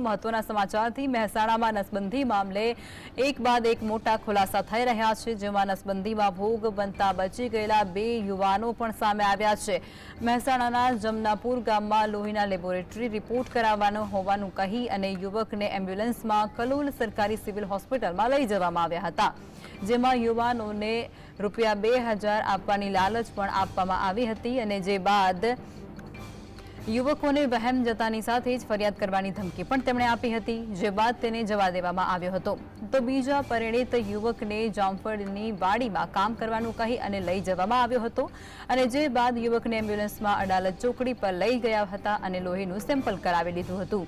મહત્વના સમાચારથી મહેસાણામાં નસબંધી મામલે એક બાદ એક મોટા ખુલાસા થઈ રહ્યા છે, જેમાં નસબંધીમાં ભોગ બનતા બચી ગયેલા બે યુવાનો પણ સામે આવ્યા છે. મહેસાણાના જમનાપુર ગામમાં લોહીના લેબોરેટરી રિપોર્ટ કરાવવાનો હોવાનું કહી અને યુવકને એમ્બ્યુલન્સમાં કલોલ સરકારી સિવિલ હોસ્પિટલમાં લઈ જવામાં આવ્યા હતા. જેમાં યુવાનોને રૂપિયા બે હજાર આપવાની લાલચ પણ આપવામાં આવી હતી અને જે બાદ યુવકોને વહેમ જતાની સાથે જ ફરિયાદ કરવાની ધમકી પણ તેમણે આપી હતી. જે બાદ તેને જવા દેવામાં આવ્યો હતો. તો બીજા પરિણીત યુવકને જામફળની વાડીમાં કામ કરવાનું કહી અને લઈ જવામાં આવ્યો હતો અને જે બાદ યુવકને એમ્બ્યુલન્સમાં અડાલત ચોકડી પર લઈ ગયા હતા અને લોહીનું સેમ્પલ કરાવી લીધું હતું.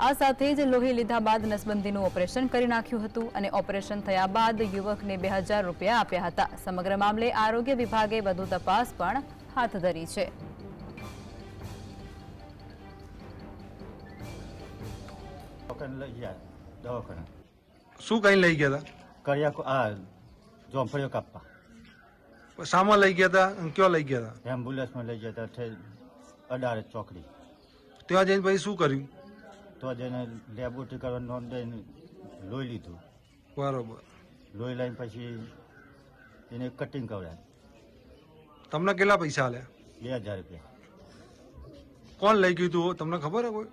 આ સાથે જ લોહી લીધા બાદ નસબંધીનું ઓપરેશન કરી નાખ્યું હતું અને ઓપરેશન થયા બાદ યુવકને બે રૂપિયા આપ્યા હતા. સમગ્ર મામલે આરોગ્ય વિભાગે વધુ તપાસ પણ હાથ ધરી છે. દવાખાને લઈ ગયા? દવાખાને. શું કઈ લઈ ગયા કર્યા કો- આ જોંફળીઓ કાપવા. હતા શામાં લઈ ગયા હતા કયો લઈ ગયા હતા એમ્બ્યુલન્સમાં લઈ ગયા હતા અડારે ચોકડી. ત્યાં જઈને પછી શું કર્યું? તો જઈને લેબોરેટરી કરવા નોંધ દઈને લોહી લીધું. બરોબર. લોહી લઈને પછી એને કટિંગ કરાવ્યા. તમને કેટલા પૈસા આલ્યા? બે હજાર રૂપિયા. કોણ લઈ ગયું તું તમને ખબર હે કોઈ?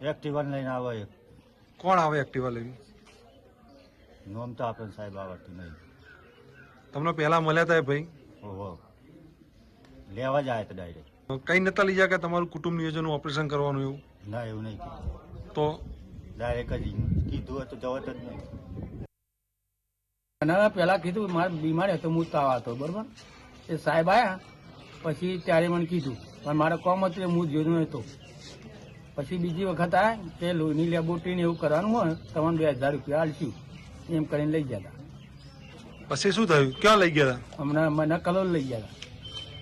એક્ટિવાને લઈને આવે એક. કોણ આવે એક્ટિવા લઈને? નોમ તો આપણને સાહેબ આવડતું નહીં. તમને પહેલા મળ્યા હતા ભાઈ? ઓહો. લેવા જ આવ્યા હતા ડાયરેક્ટ કઈ નતા લઈ જાય કે તમારું કુટુંબ નિયોજનનું ઓપરેશન કરવાનું એવું? ના એવું નહીં કીધું. તો? ડાયરેક્ટ જ કીધું તો જવત જ નહીં. ના પેલા કીધું મારે બીમાર હતો હું તાવ હતો બરોબર? એ સાહેબ આયા પછી ત્યારે મને કીધું પણ મારે કોમ હતું હું જોયું નતો પછી બીજી વખત આ કે લોહીની લેબોરેટરી એવું કરવાનું હોય તમને બે હજાર રૂપિયા આલશું. એમ કરીને લઈ ગયા હતા. પછી શું થયું? ક્યાં લઈ ગયા હતા? હમણાં મને કલોલ લઈ ગયા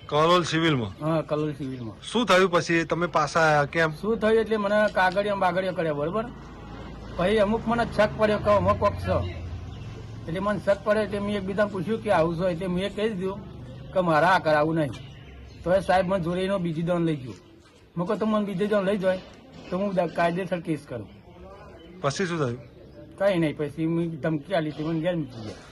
કલોલ સિવિલમાં? હા કલોલ સિવિલમાં. શું થયું પછી? તમે પાછા કેમ? શું થયું એટલે મને કાગળિયા બાગળિયા કર્યા બરોબર? પછી અમુક મને શક પડ્યો કે અમુક કોક છે. એટલે મને શક પડે એટલે મેં એકબીજા પૂછ્યું કે આવું છો એટલે મેં કહી દીધું કે મારા આ કરાવું નહીં. તો એ સાહેબ મને જોડે બીજી દોન લઈ ગયો. મૂકો તો મને બીજી દોન લઈ જાય તો હું કાયદેસર કેસ કરું. પછી શું થયું? કઈ નહીં પછી મેં ધમકી આલી હતી મને ઘેર મૂકી ગયા.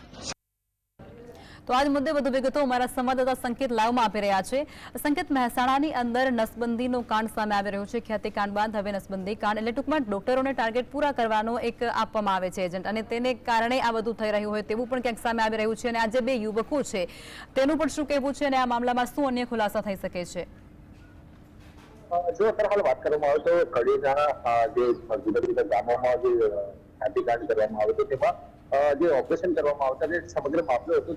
તો આજ મુદ્દે વધુ વિગતો અમારા સંવાદદાતા સંકેત લાવમાં આપી રહ્યા છે. સંકેત મહેસાણાની અંદર નસબંધીનો કાંડ સામે આવી રહ્યો છે. ખ્યાતિ કાંડ બાદ હવે નસબંધી કાંડ. એટલે ટૂંકમાં ડોક્ટરોને ટાર્ગેટ પૂરા કરવાનો એક આપવામાં આવે છે એજન્ટ. અને તેને કારણે આ બધું થઈ રહ્યું હોય તેવું પણ ક્યાંક સામે આવી રહ્યું છે. અને આ જે બે યુવકો છે. તેનું પણ શું કહેવું છે? અને આ મામલામાં શું અન્ય ખુલાસા થઈ શકે છે? જો અત્યારે હાલ વાત કરવામાં આવે તો કડીના જે જુદા જુદા ગામોમાં જે ખ્યાતિકાંડ કરવામાં આવે તો તેમાં જે ઓપરેશન કરવામાં આવતા જે સમગ્ર મામલો હતો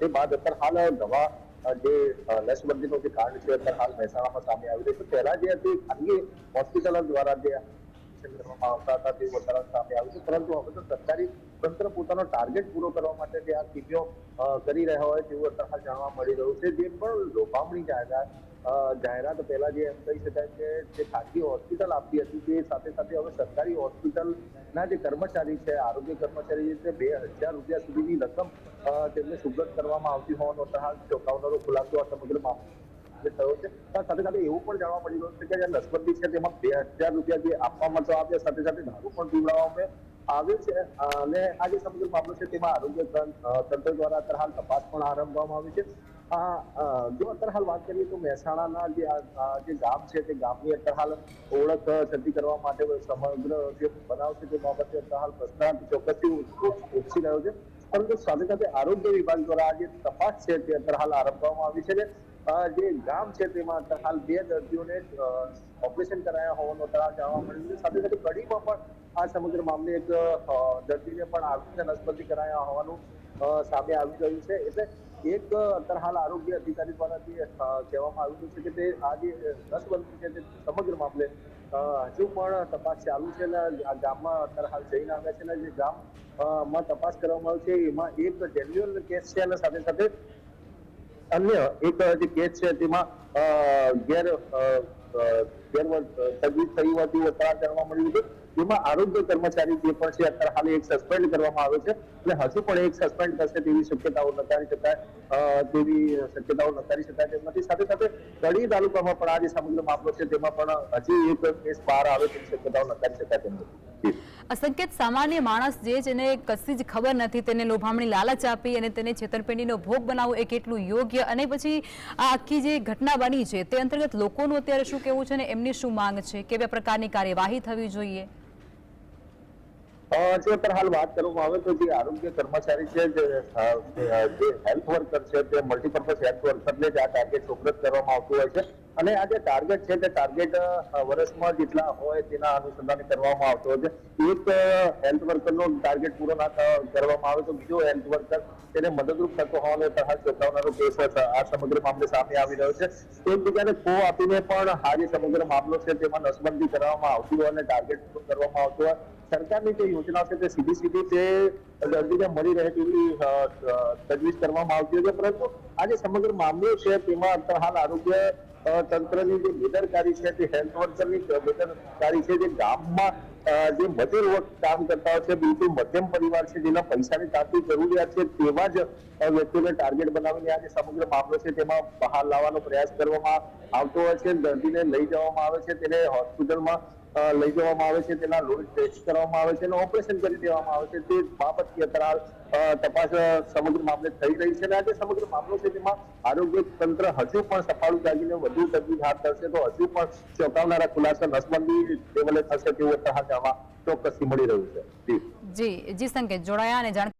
તે બાદ અત્યારે હાલ નવા જે અ, નસબંધીનો જે કાંડ છે અત્યારે હાલ મહેસાણામાં સામે આવી રહ્યું છે. પહેલા જે હતી ખાનગી હોસ્પિટલો દ્વારા જે કરવામાં આવતા હતા તે વધારા સામે આવ્યું છે. પરંતુ હવે તો સરકારી તંત્ર પોતાનો ટાર્ગેટ પૂરો કરવા માટે જે આ કીમીઓ કરી રહ્યા હોય તેવું અત્યારે હાલ જાણવા મળી રહ્યું છે. જે પણ લોભામણી જાહેરાત જાહેરાત પહેલા જે એમ કહી શકાય કે જે ખાનગી હોસ્પિટલ આપતી હતી, તે સાથે સાથે હવે સરકારી હોસ્પિટલના જે કર્મચારી છે, આરોગ્ય કર્મચારી છે, બે હજાર રૂપિયા સુધીની રકમ તેમને સુગત કરવામાં આવતી હોવાનો હાલ ચોંકાવનારો ખુલાસો આ સમગ્ર મામલે થયો છે. સાથે સાથે એવું પણ જાણવા મળી રહ્યું છે કે જે નસબંધી છે, તેમાં બે હજાર રૂપિયા જે આપવામાં તો આવ્યા, સાથે સાથે દારૂ પણ પીવડાવવામાં આવે છે. અને આ જે સમગ્ર મામલો છે, તેમાં આરોગ્ય તંત્ર દ્વારા હાલ તપાસ પણ આરંભવામાં આવી છે. આ જો અત્યારે હાલ વાત કરીએ તો મહેસાણાના જે જે ગામ છે તે ગામની અત્યારે હાલ ઓળખ છતી કરવા માટે સમગ્ર જે બનાવ છે તે બાબતે અત્યારે હાલ પ્રશ્નાર્થ ચોક્કસથી ઉપસી રહ્યો છે. પરંતુ સાથે સાથે આરોગ્ય વિભાગ દ્વારા આ જે તપાસ છે તે અત્યારે હાલ આરંભવામાં આવી છે ને જે ગામ છે તેમાં અત્યારે હાલ બે દર્દીઓને ઓપરેશન કરાયા હોવાનું અત્યારે જાણવા મળ્યું છે. સાથે સાથે કડીમાં પણ આ સમગ્ર મામલે એક દર્દીને પણ આરોગ્ય નસબંધી કરાયા હોવાનું સામે આવી રહ્યું છે. એટલે એક અત્યારે હાલ આરોગ્ય અધિકારી દ્વારા કહેવામાં આવ્યું છે કે તે આ જે નસબંધી છે તે સમગ્ર મામલે હજુ પણ તપાસ ચાલુ છે અને આ ગામમાં અત્યારે હાલ જઈને આવ્યા છે અને જે ગામમાં તપાસ કરવામાં આવી છે, એમાં એક જેન્યુઅલ કેસ છે અને સાથે સાથે અન્ય એક જે કેસ છે તેમાં ગેર સસ્પેન્ડ કરવામાં આવે છે. એટલે હજુ પણ એક સસ્પેન્ડ થશે તેવી શક્યતાઓ નકારી શકાય તેવી શક્યતાઓ નકારી શકાય તેમ સાથે સાથે કડી તાલુકામાં પણ આ જે સમગ્ર મામલો છે. તેમાં પણ હજી એક કેસ બહાર આવે તેવી શક્યતાઓ નકારી શકાય તેમ અસંકેત સામાન્ય માણસ જે જેને કશી જ ખબર નથી તેને લોભામણી લાલચ આપી અને તેને છેતરપિંડીનો ભોગ બનાવવો એ કેટલું યોગ્ય અને પછી આ આખી જે ઘટના બની છે તે અંતર્ગત લોકોનું અત્યારે શું કહેવું છે અને એમની શું માંગ છે? કેવા પ્રકારની કાર્યવાહી થવી જોઈએ? જે હાલ વાત કરવામાં આવે તો જે આરોગ્ય કર્મચારી છે જે હેલ્થ વર્કર છે તે મલ્ટીપર્પઝ હેલ્થ વર્કરને જ આ ટાર્ગેટ ચોક્કસ કરવામાં આવતું હોય છે. અને આ જે ટાર્ગેટ છે તે ટાર્ગેટ વર્ષમાં જેટલા હોય તેના અનુસંધાને કરવામાં આવતો હોય છે. એક હેલ્થ વર્કરનો ટાર્ગેટ પૂરો ના કરવામાં આવે તો બીજો હેલ્થ વર્કર તેને મદદરૂપ થતો હોવાનો હાલ ચોંકાવનારો કેસ આ સમગ્ર મામલે સામે આવી રહ્યો છે. એકબીજાને ખો આપીને પણ આ જે સમગ્ર મામલો છે તેમાં નસબંધી કરવામાં આવતી હોય અને ટાર્ગેટ પૂરો કરવામાં આવતો હોય. સરકારની જે યોજના છે તે સીધી સીધી તે દર્દીને મળી રહે તેવી તજવીજ કરવામાં આવતી હોય છે. પરંતુ આ જે સમગ્ર મામલો છે તેમાં હાલ આરોગ્ય તંત્રની જે બેદરકારી છે તે હેલ્થ વર્કરની બેદરકારી છે, જે ગામમાં જે મજૂર વર્ગ કામ કરતા હોય છે, બિલકુલ મધ્યમ પરિવાર છે, જેના પૈસાની તાતી જરૂરિયાત છે, તેવા જ વ્યક્તિઓને ટાર્ગેટ બનાવીને આ જે સમગ્ર મામલો છે, તેમાં બહાર લાવવાનો પ્રયાસ કરવામાં આવતો હોય છે, દર્દીને લઈ જવામાં આવે છે, તેને હોસ્પિટલમાં લઈ જવામાં આવે છે, તેના લોહી ટેસ્ટ કરવામાં આવે છે અને ઓપરેશન કરી દેવામાં આવે છે. તે બાબતની અત્યારે તપાસ સમગ્ર મામલે થઈ રહી છે અને આજે સમગ્ર મામલો છે તેમાં આરોગ્ય તંત્ર હજુ પણ સફાળું જાગીને વધુ તજવીજ હાથ ધરશે તો હજુ પણ ચોંકાવનારા ખુલાસા નસબંધી લેવલે થશે તેવું અત્યારે હાલ જાણવા ચોક્કસથી મળી રહ્યું છે. જી જી સંકેત જોડાયા અને જાણ